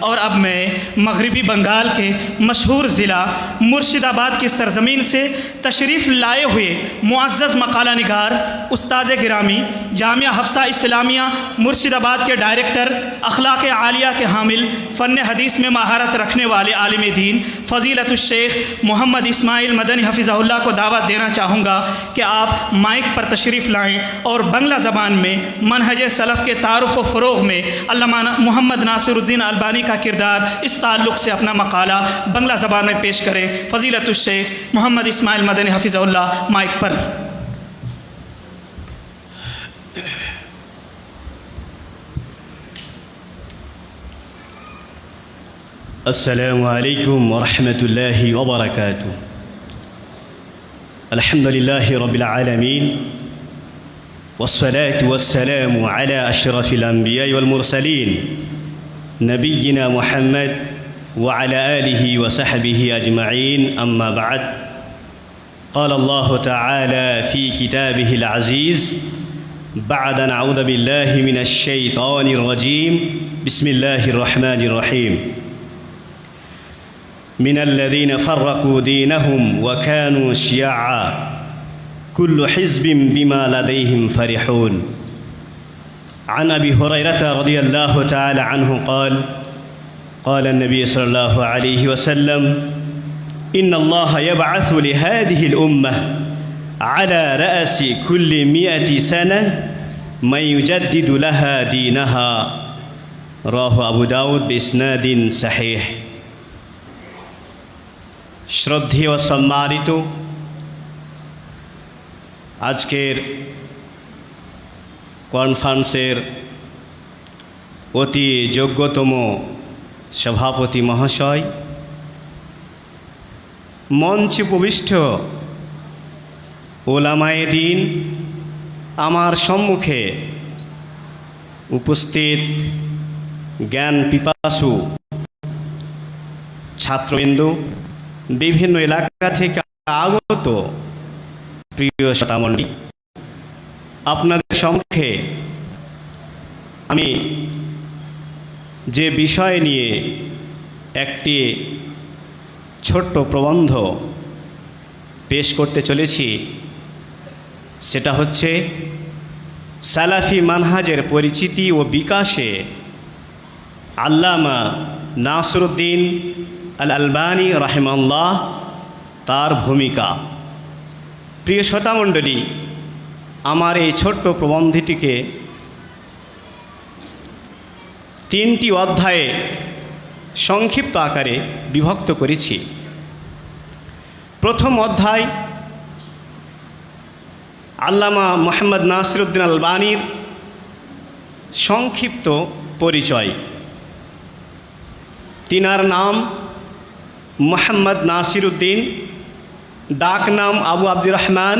اور اب میں مغربی بنگال کے مشہور ضلع مرشد آباد کی سرزمین سے تشریف لائے ہوئے معزز مقالہ نگار استاذ گرامی جامعہ حفصہ اسلامیہ مرشد آباد کے ڈائریکٹر اخلاق عالیہ کے حامل فن حدیث میں مہارت رکھنے والے عالم دین فضیلت الشیخ محمد اسماعیل مدنی حفظہ اللہ کو دعوت دینا چاہوں گا کہ آپ مائک پر تشریف لائیں اور بنگلہ زبان میں منہج سلف کے تعارف و فروغ میں علامہ محمد ناصر الدین البانی का किरदार इस ताल्लुक़ से अपना मकाला बंगला ज़बान में पेश करें फ़जीलतुल्शेख मोहम्मद इस्माइल मदनी हफ़िज़ल्ला माइक पर السلام عليكم ورحمة الله وبركاته الحمد لله رب العالمين والصلاة والسلام على أشرف الأنبياء والمرسلين نبينا محمد وعلى آله وصحبه أجمعين أما بعد. قال الله تعالى في كتابه العزيز بعد نعوذ بالله من الشيطان الرجيم بسم الله الرحمن الرحيم. من الذين فرقوا دينهم وكانوا شيعا كل حزب بما لديهم فرحون. عن ابي هريره رضي الله تعالى عنه قال قال النبي صلى الله عليه وسلم ان الله يبعث لهذه الامه على راس كل مائه سنه من يجدد لها دينها راه ابو داود باسناد صحيح শ্রদ্ধেয় সম্মানিত আজকের কনফারেন্সের অতি যোগ্যতম সভাপতি মহাশয়, মঞ্চ উপবিষ্ট ওলামায়ে দিন আমার সম্মুখে উপস্থিত জ্ঞান পিপাসু ছাত্রবৃন্দ, বিভিন্ন এলাকা থেকে আগত প্রিয় শতামণ্ডী আপনাদের সম্মুখে আমি যে বিষয় নিয়ে একটি ছোট্ট প্রবন্ধ পেশ করতে চলেছি, সেটা হচ্ছে সালাফি মানহাজের পরিচিতি ও বিকাশে আল্লামা নাসরুদ্দিন আল আলবানী রাহেমাল্লাহ তার ভূমিকা। প্রিয় শ্রোতামণ্ডলী আমার এই ছোট্ট প্রবন্ধটিকে তিনটি অধ্যায়ে সংক্ষিপ্ত আকারে বিভক্ত করেছি। প্রথম অধ্যায় আল্লামা মোহাম্মদ নাসিরুদ্দিন আলবানীর সংক্ষিপ্ত পরিচয়। তিনার নাম মোহাম্মদ নাসিরুদ্দিন ডাক নাম আবু আব্দুর রহমান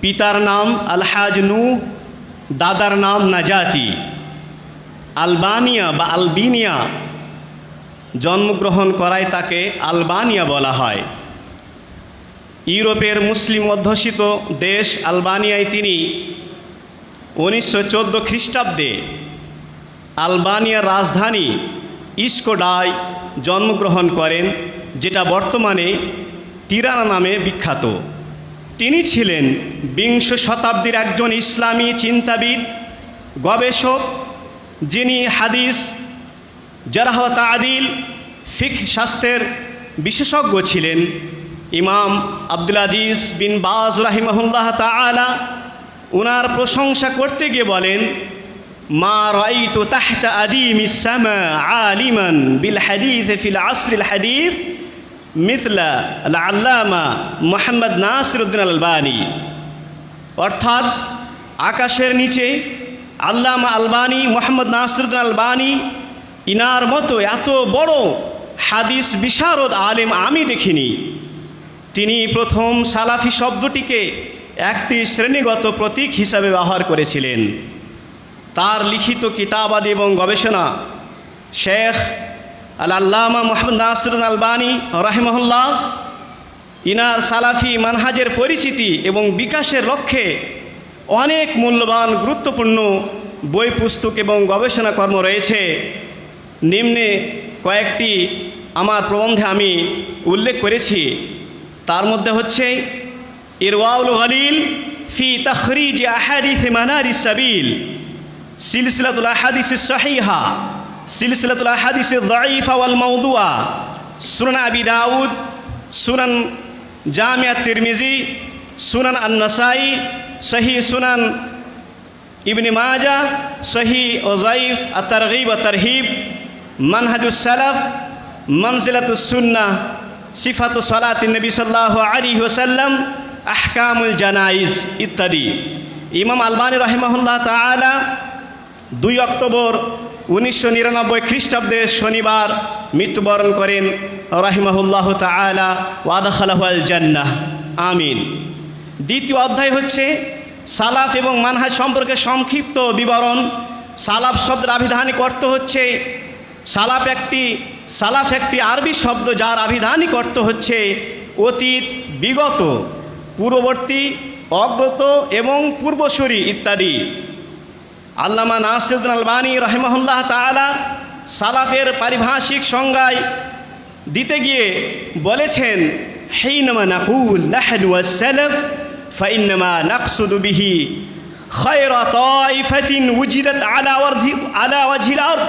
পিতার নাম আলহাজ নূ, দাদার নাম নাজাতি। আলবানিয়া বা আলবিনিয়া জন্মগ্রহণ করায় তাকে আলবানিয়া বলা হয়। ইউরোপের মুসলিম অধ্যুষিত দেশ আলবানিয়ায় তিনি উনিশশো চোদ্দ খ্রিস্টাব্দে আলবানিয়ার রাজধানী ইস্কোডায় জন্মগ্রহণ করেন, যেটা বর্তমানে তিরানা নামে বিখ্যাত। তিনি ছিলেন বিংশ শতাব্দীর একজন ইসলামী চিন্তাবিদ, গবেষক, যিনি হাদিস, জারাহত আদিল ফিক শাস্ত্রের বিশেষজ্ঞ ছিলেন। ইমাম আব্দুল আজিজ বিন বাজ রাহিমাহুল্লাহ তালা উনার প্রশংসা করতে গিয়ে বলেন, মা রাইত তাহতা আদিম ইসামা আলিমান বিল হাদিস ফিল আসরিল হাদিস। মিসলা আল্লামা মোহাম্মদ নাসিরুদ্দিন আলবানী অর্থাৎ আকাশের নিচে আল্লামা আলবানী মোহাম্মদ নাসিরুদ্দিন আলবানী ইনার মতো এত বড় হাদিস বিশারদ আলেম আমি দেখিনি। তিনি প্রথম সালাফি শব্দটিকে একটি শ্রেণীগত প্রতীক হিসাবে ব্যবহার করেছিলেন। তার লিখিত কিতাবাদি এবং গবেষণা শেখ আল আল্লামা মোহাম্মদ নাসরুল আলবানী রাহিমহল্লা ইনার সালাফি মানহাজের পরিচিতি এবং বিকাশের লক্ষ্যে অনেক মূল্যবান গুরুত্বপূর্ণ বই, পুস্তক এবং গবেষণা কর্ম রয়েছে। নিম্নে কয়েকটি আমার প্রবন্ধে আমি উল্লেখ করেছি। তার মধ্যে হচ্ছে, ইরওয়াউল গলিল ফি তখরিজ আহাদিস মানারিস সিলসিলাতুল আহাদিস সহিহা। সিলসিলাতুল আহাদিস দাইফা ওয়াল মাউদুয়া সুনান আবি দাউদ, সুনান জামিয়া তিরমিজি, সুনান আন-নাসাই, সহি সুনান ইবনে মাজা, সহি ওজাইফ আতারগিব তারহিব, মানহাজুস সালাফ, মনজিলাতুস সুন্নাহ সিফাতু সালাত নবী সাল্লাল্লাহু আলাইহি ওয়াসাল্লাম, আহকামুল জানাইজ ইত্যাদি। ইমাম আলবানী রহিমাহুল্লাহ তাআলা দুই অক্টোবর উনিশশো নিরানব্বই খ্রিস্টাব্দে শনিবার মৃত্যুবরণ করেন রাহিমাহুল্লাহ তালা ওয়াদাখালাহুয়াল জান্নাহ আমিন। দ্বিতীয় অধ্যায় হচ্ছে সালাফ এবং মানহাজ সম্পর্কে সংক্ষিপ্ত বিবরণ। সালাফ শব্দের আবিধানিক অর্থ হচ্ছে, সালাফ একটি সালাফ একটি আরবি শব্দ যার আবিধানিক অর্থ হচ্ছে অতীত, বিগত, পূর্ববর্তী, অগ্রত এবং পূর্বসূরি ইত্যাদি। আল্লামা নাসিরুদ্দিন আলবানী রহমহুল্লাহ তালা সালাফের পারিভাষিক সংজ্ঞায় দিতে গিয়ে বলেছেন حينما نقول نحن والسلف فإنما نقصد به خير طائفة وجدت على وجه على وجه الأرض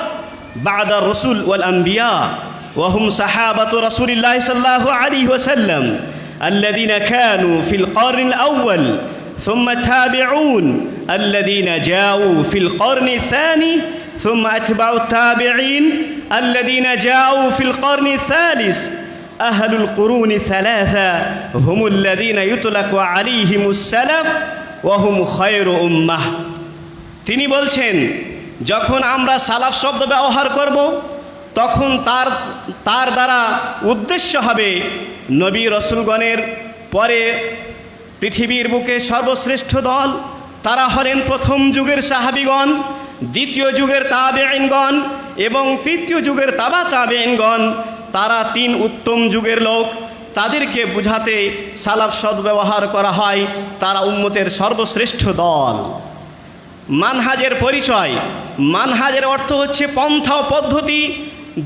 بعد الرسل والأنبياء وهم صحابة رسول الله صلى الله عليه وسلم الذين كانوا في القرن الأول ثم التابعون الذين جاءوا في القرن الثاني ثم أتباع التابعين الذين جاءوا في القرن الثالث أهل القرون الثلاثة هم الذين يطلق عليهم السلف وهم خير أمة তিনি বলছেন যখন আমরা সালাফ শব্দ ব্যবহার করব তখন তার তার দ্বারা উদ্দেশ্য হবে নবী রসুলগণের পরে পৃথিবীর বুকে সর্বশ্রেষ্ঠ দল, তারা হলেন প্রথম যুগের সাহাবিগণ, দ্বিতীয় যুগের তাবেইনগণ এবং তৃতীয় যুগের তাবা তাবেইনগণ তারা তিন উত্তম যুগের লোক। তাদেরকে বুঝাতে সালাফ সদ্ব্যবহার করা হয়, তারা উম্মতের সর্বশ্রেষ্ঠ দল। মানহাজের পরিচয়। মানহাজের অর্থ হচ্ছে পন্থা ও পদ্ধতি,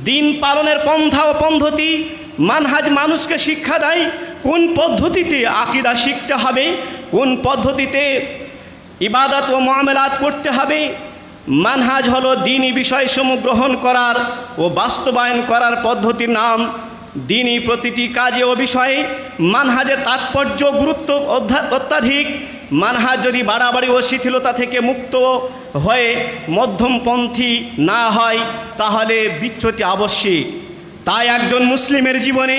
দিন পালনের পন্থা ও পদ্ধতি। মানহাজ মানুষকে শিক্ষা দেয় কোন পদ্ধতিতে আকিদা শিখতে হবে? কোন পদ্ধতিতে ইবাদত ও মামলাত করতে হবে? মানহাজ হলো দিনই বিষয়সমূহ গ্রহণ করার ও বাস্তবায়ন করার পদ্ধতির নাম। দিনই প্রতিটি কাজে ও বিষয়ে মানহাজের তাৎপর্য, গুরুত্ব অত্যাধিক। মানহাজ যদি বাড়াবাড়ি ও শিথিলতা থেকে মুক্ত হয়ে মধ্যমপন্থী না হয়, তাহলে বিচ্যুতি আবশ্যিক। তাই একজন মুসলিমের জীবনে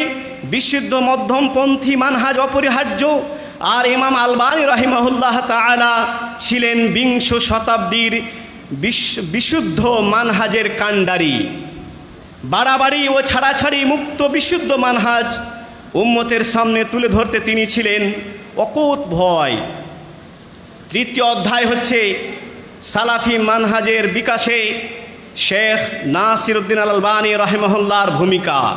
বিশুদ্ধ মধ্যমপন্থী মানহাজ অপরিহার্য। আর ইমাম আলবানী রহিমহুল্লাহ তাআলা ছিলেন বিংশ শতাব্দীর বিশ- বিশুদ্ধ মানহাজের কাণ্ডারি। বাড়াবাড়ি ও ছাড়াছাড়ি মুক্ত বিশুদ্ধ মানহাজ উম্মতের সামনে তুলে ধরতে তিনি ছিলেন অকুত ভয়। তৃতীয় অধ্যায় হচ্ছে সালাফি মানহাজের বিকাশে শেখ নাসিরুদ্দিন আল আলবানী রহেমহল্লার ভূমিকা।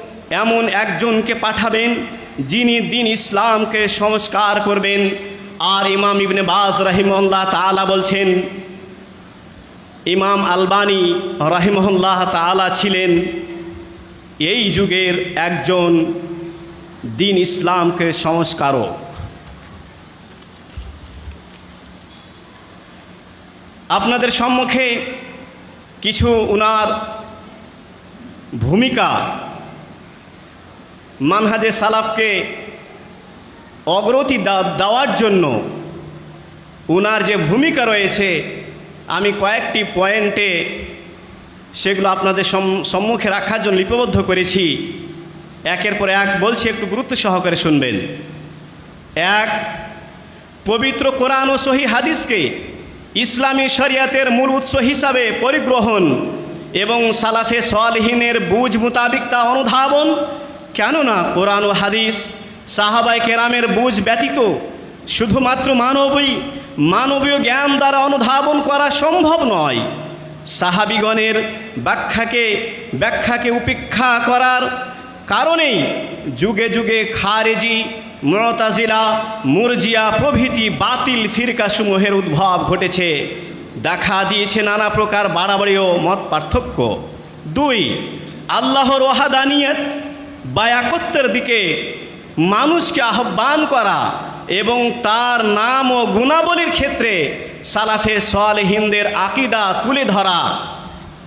এমন একজনকে পাঠাবেন যিনি দিন ইসলামকে সংস্কার করবেন। আর ইমাম ইবনে বাস রাহিমল্লাহ তাআলা বলছেন, ইমাম আলবানী রাহিমহল্লাহ তাআলা ছিলেন এই যুগের একজন দিন ইসলামকে সংস্কারক। আপনাদের সম্মুখে কিছু উনার ভূমিকা মানহাজে সালাফকে অগ্রতি দেওয়ার জন্য উনার যে ভূমিকা রয়েছে, আমি কয়েকটি পয়েন্টে সেগুলো আপনাদের সম্মুখে রাখার জন্য লিপিবদ্ধ করেছি। একের পর এক বলছি, একটু গুরুত্ব সহকারে শুনবেন। এক, পবিত্র কোরআন ও সহি হাদিসকে ইসলামী শরিয়াতের মূল উৎস হিসাবে পরিগ্রহণ এবং সালাফে সোয়ালহীনের বুঝ মোতাবিক তা অনুধাবন কেননা কোরআন ও হাদিস সাহাবাই কেরামের বুঝ ব্যতীত শুধুমাত্র মানবী মানবীয় জ্ঞান দ্বারা অনুধাবন করা সম্ভব নয়। সাহাবিগণের ব্যাখ্যাকে ব্যাখ্যাকে উপেক্ষা করার কারণেই যুগে যুগে খারেজি, মতাজিলা, মুরজিয়া প্রভৃতি বাতিল ফিরকাসমূহের উদ্ভব ঘটেছে। দেখা দিয়েছে নানা প্রকার বাড়াবাড়ি ও মত পার্থক্য। দুই, আল্লাহর ওয়াহাদানিয়ত বা একত্বের দিকে মানুষকে আহ্বান করা এবং তার নাম ও গুণাবলীর ক্ষেত্রে সালাফে সোয়ালহিনদের আকিদা তুলে ধরা।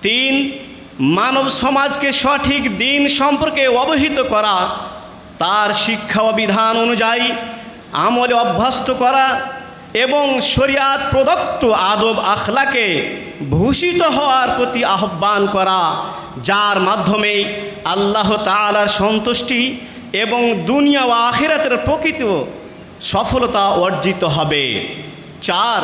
তিন, মানব সমাজকে সঠিক দিন সম্পর্কে অবহিত করা, তার শিক্ষা বিধান অনুযায়ী আমলে অভ্যস্ত করা এবং শরিয়াত প্রদত্ত আদব আখলাকে ভূষিত হওয়ার প্রতি আহ্বান করা। যার মাধ্যমে আল্লাহ তাআলার সন্তুষ্টি এবং দুনিয়া ও আখিরাতের প্রকৃত সফলতা অর্জিত হবে। চার,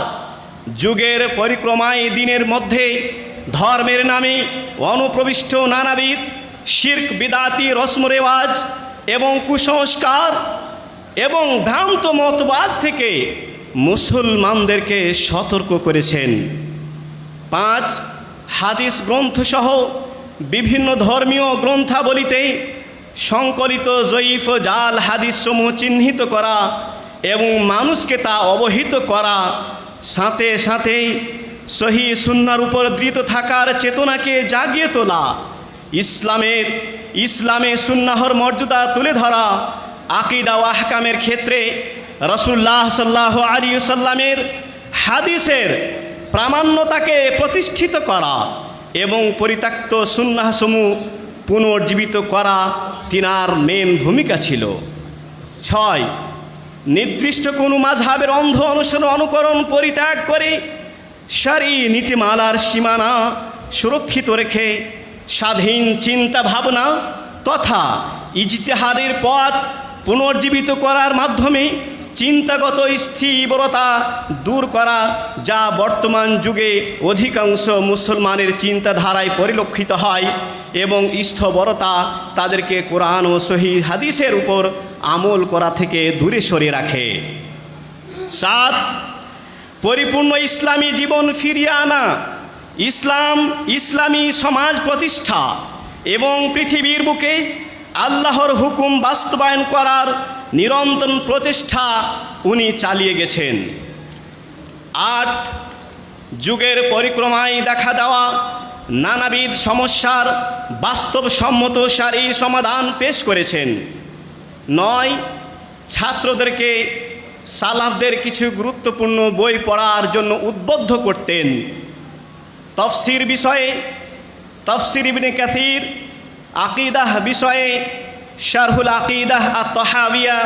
যুগের পরিক্রমায় দিনের মধ্যে ধর্মের নামে অনুপ্রবিষ্ট নানাবিধ শির্ক, বিদাতি, রসম রেওয়াজ এবং কুসংস্কার এবং ভ্রান্ত মতবাদ থেকে মুসলমানদেরকে সতর্ক করেছেন। পাঁচ, হাদিস গ্রন্থসহ বিভিন্ন ধর্মীয় গ্রন্থাবলিতে সংকলিত জয়ীফ জাল হাদিসসমূহ চিহ্নিত করা এবং মানুষকে তা অবহিত করা, সাথে সাথেই সহি সুন্নার উপর দৃত থাকার চেতনাকে জাগিয়ে তোলা, ইসলামের, ইসলামে সুন্নাহর মর্যাদা তুলে ধরা, আকিদা ও আহকামের ক্ষেত্রে রসুল্লাহ সাল্লাহ আলী সাল্লামের হাদিসের প্রামাণ্যতাকে প্রতিষ্ঠিত করা এবং পরিত্যক্ত সুন্নাহসমূহ পুনর্জীবিত করা তিনার মেন ভূমিকা ছিল। ছয়, নির্দিষ্ট কোনো মাঝহাবের অন্ধ অনুসরণ অনুকরণ পরিত্যাগ করে সারি নীতিমালার সীমানা সুরক্ষিত রেখে স্বাধীন চিন্তা ভাবনা তথা ইজতেহাদের পথ পুনর্জীবিত করার মাধ্যমে চিন্তাগত স্থিরতা দূর করা, যা বর্তমান যুগে অধিকাংশ মুসলমানের চিন্তাধারায় পরিলক্ষিত হয় এবং স্থবরতা তাদেরকে কোরআন ও সহি হাদিসের উপর আমল করা থেকে দূরে সরিয়ে রাখে। সাত, পরিপূর্ণ ইসলামী জীবন ফিরিয়ে আনা। ইসলাম, ইসলামী সমাজ প্রতিষ্ঠা এবং পৃথিবীর বুকে আল্লাহর হুকুম বাস্তবায়ন করার নিরন্তর প্রচেষ্টা উনি চালিয়ে গেছেন। আট, যুগের পরিক্রমায় দেখা দেওয়া নানাবিধ সমস্যার বাস্তবসম্মত সারি সমাধান পেশ করেছেন। নয়, ছাত্রদেরকে সালাফদের কিছু গুরুত্বপূর্ণ বই পড়ার জন্য উদ্বুদ্ধ করতেন। তফসির বিষয়ে তফসির ইবনে কাসির আকিদাহ বিষয়ে, শারহুল আকিদাহ আর তহাবিয়া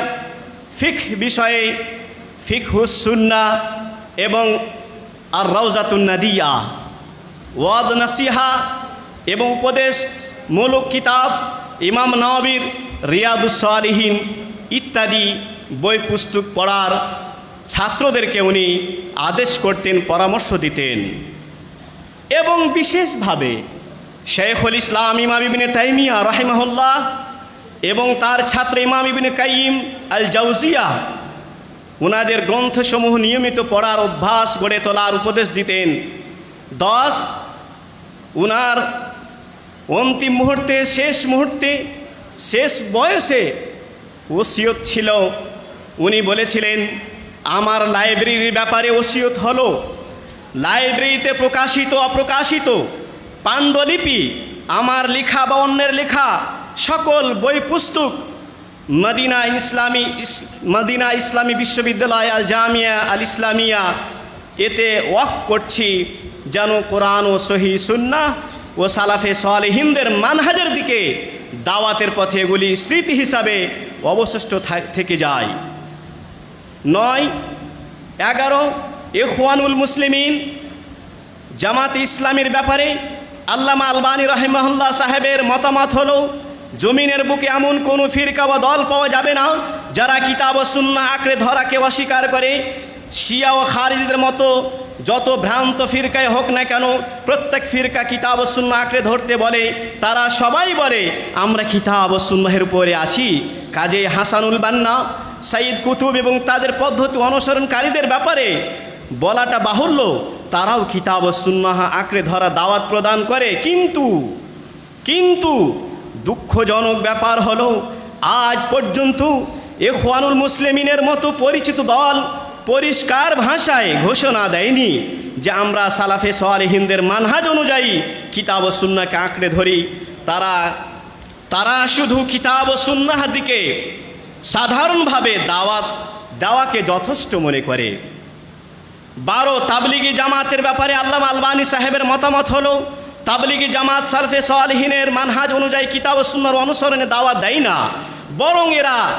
ফিখ বিষয়ে ফিকহুস সুন্না এবং আর রওজাতুন্নাদিয়া ওয়াদ নাসিহা এবং উপদেশ, মূলক কিতাব, ইমাম নওয়াবির রিয়াদুসালিহীন ইত্যাদি বই পুস্তক পড়ার ছাত্রদেরকে উনি আদেশ করতেন, পরামর্শ দিতেন। এবং বিশেষভাবে শেখুল ইসলাম ইমাম ইবিনে তাইমিয়া রাহিমাহুল্লাহ এবং তার ছাত্র ইমাম ইবিনে কাইম আল জাউজিয়া ওনাদের গ্রন্থসমূহ নিয়মিত পড়ার অভ্যাস গড়ে তোলার উপদেশ দিতেন। দশ, উনার অন্তিম মুহূর্তে, শেষ মুহূর্তে, শেষ বয়সে ওসিয়ত ছিল। উনি বলেছিলেন, আমার লাইব্রেরির ব্যাপারে ওসিয়ত হলো, লাইব্রেরিতে প্রকাশিত অপ্রকাশিত পাণ্ডুলিপি, আমার লেখা বা অন্যের লেখা সকল বই পুস্তক মদিনা ইসলামী ইস- মদিনা ইসলামী বিশ্ববিদ্যালয় আল জামিয়া, আল ইসলামিয়া, এতে ওয়াক করছি যেন কোরআন ও সহি সুন্না ও সালাফে সালেহিনদের মানহাজের দিকে দাওয়াতের পথে এগুলি স্মৃতি হিসাবে অবশিষ্ট থেকে যায়। নয়, এগারো, এখওয়ানুল মুসলিমিন, জামাত ইসলামের ব্যাপারে আল্লামা আলবানী রহেমাহুল্লাহ সাহেবের মতামত হলো, জমিনের বুকে এমন কোনো ফিরকা বা দল পাওয়া যাবে না, যারা কিতাব সুন্না আঁকড়ে ধরাকে অস্বীকার করে। শিয়া ও খারিজদের মতো যত ভ্রান্ত ফিরকায় হোক না কেন, প্রত্যেক ফিরকা কিতাব সুন্নাহ আঁকড়ে ধরতে বলে, তারা সবাই বলে, আমরা কিতাব সুন্নাহের উপরে আছি। কাজে হাসানুল বান্না সাইদ কুতুব এবং তাদের পদ্ধতি অনুসরণকারীদের ব্যাপারে বলাটা বাহুল্য। তারাও কিতাব ও সুন্নাহ আঁকড়ে ধরা দাওয়াত প্রদান করে। কিন্তু কিন্তু দুঃখজনক ব্যাপার হলো, আজ পর্যন্ত এখওয়ানুল মুসলিমিনের মতো পরিচিত দল পরিষ্কার ভাষায় ঘোষণা দেয়নি যে আমরা সালাফে সোয়ালিহিনদের মানহাজ অনুযায়ী কিতাব ও সুন্নাকে আঁকড়ে ধরি। তারা তারা শুধু কিতাব ও সুন্নাহ দিকে সাধারণভাবে দাওয়াত দেওয়াকে যথেষ্ট মনে করে। বারো তাবলিগি জামাতের ব্যাপারে আল্লাহ আলবানী সাহেবের মতামত হলো, তাবলিগি জামাত সালফে সালহিনের মানহাজ অনুযায়ী কিতাব সুন্নার অনুসরণে দাওয়াত দেয় না। বরং এরা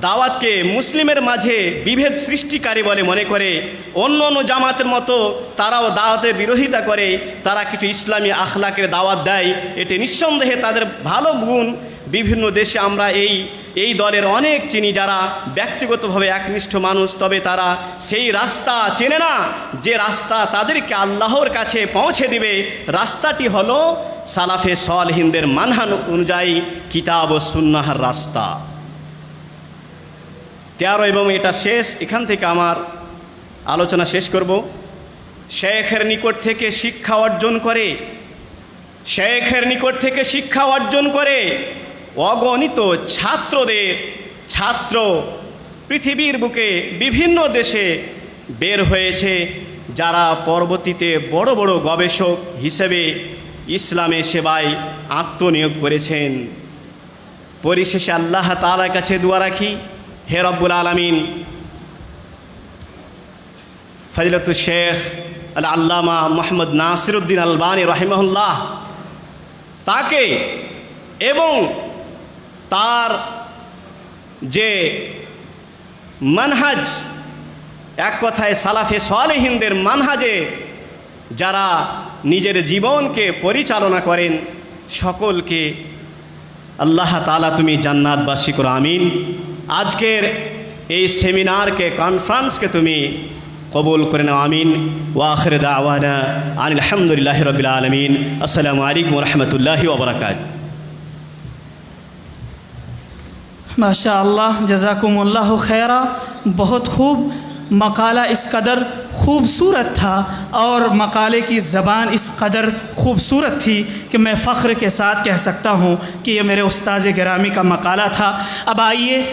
দাওয়াতকে মুসলিমের মাঝে বিভেদ সৃষ্টিকারী বলে মনে করে। অন্য অন্য জামাতের মতো তারাও দাওয়াতের বিরোধিতা করে, তারা কিছু ইসলামী আখলাকের দাওয়াত দেয়। এটি নিঃসন্দেহে তাদের ভালো গুণ। বিভিন্ন দেশে আমরা এই এই দলের অনেক চিনি যারা ব্যক্তিগতভাবে একনিষ্ঠ মানুষ, তবে তারা সেই রাস্তা চেনে না। যে রাস্তা তাদেরকে আল্লাহর কাছে পৌঁছে দিবে, রাস্তাটি হলো সালাফে সলহিনদের মানহান অনুযায়ী কিতাব ও সুন্নাহার রাস্তা। তেরো এবং এটা শেষ, এখান থেকে আমার আলোচনা শেষ করব। শেখের নিকট থেকে শিক্ষা অর্জন করে, শেখের নিকট থেকে শিক্ষা অর্জন করে অগণিত ছাত্রদের ছাত্র পৃথিবীর বুকে বিভিন্ন দেশে বের হয়েছে, যারা পরবর্তীতে বড় বড় গবেষক হিসেবে ইসলামে সেবায় আত্মনিয়োগ করেছেন। পরিশেষে আল্লাহ তালার কাছে দোয়া রাখি, হে রব্বুল আলমিন, ফজলতুল শেখ আল আল্লামা মোহাম্মদ নাসিরুদ্দিন আলবানী রহিমহুল্লাহ তাকে এবং তার যে মানহাজ, এক কথায় সালাফে সালেহিনদের মানহাজে যারা নিজের জীবনকে পরিচালনা করেন, সকলকে আল্লাহ তালা তুমি জান্নাতবাসী করো, আমিন। আজকের এই সেমিনারকে, কনফারেন্সকে তুমি কবুল করে নাও, আমিন। ওয়াখির দাওয়ানা আনিল আলহামদুলিল্লাহ রবিল আলমিন। আসসালামু আলাইকুম রহমতুল্লাহি ওবরাকাত ماشاء اللہ جزاکم اللہ خیرہ، بہت خوب مقالہ اس قدر خوبصورت تھا اور مقالے کی زبان اس قدر خوبصورت تھی کہ میں فخر کے ساتھ کہہ سکتا ہوں کہ یہ میرے استاذ گرامی کا مقالہ تھا۔ اب آئیے